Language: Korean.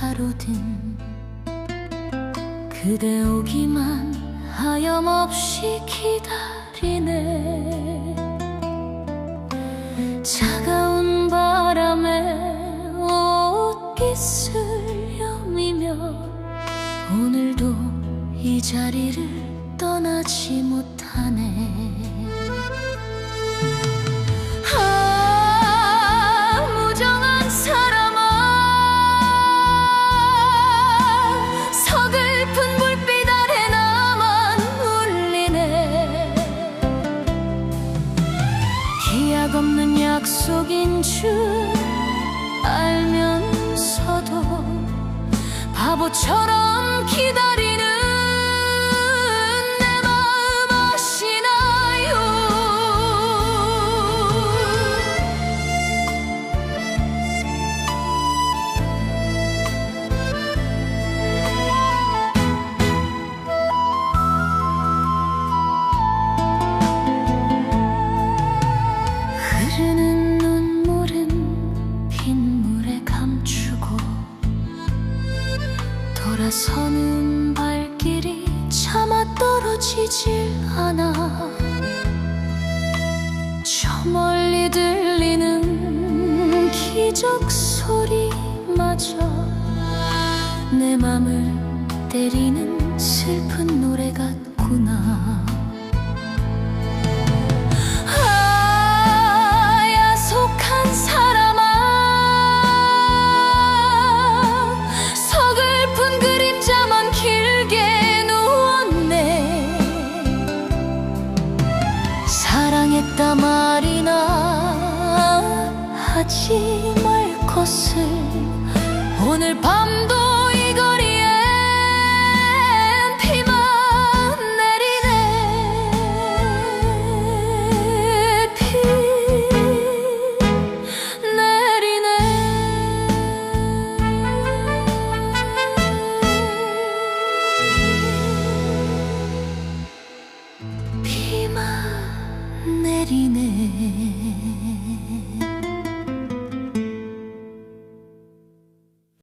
하루든 그대 오기만 하염없이 기다리네. 차가운 바람에 옷깃을 여미며 오늘도 이 자리를 떠나지 못하네. 약 없는 약속인 줄 알면서도 돌아서는 발길이 차마 떨어지질 않아. 저 멀리 들리는 기적 소리마저 내 맘을 때리는 슬픈 노래 같구나 있다 말이나 하지 말 것을 오늘 밤도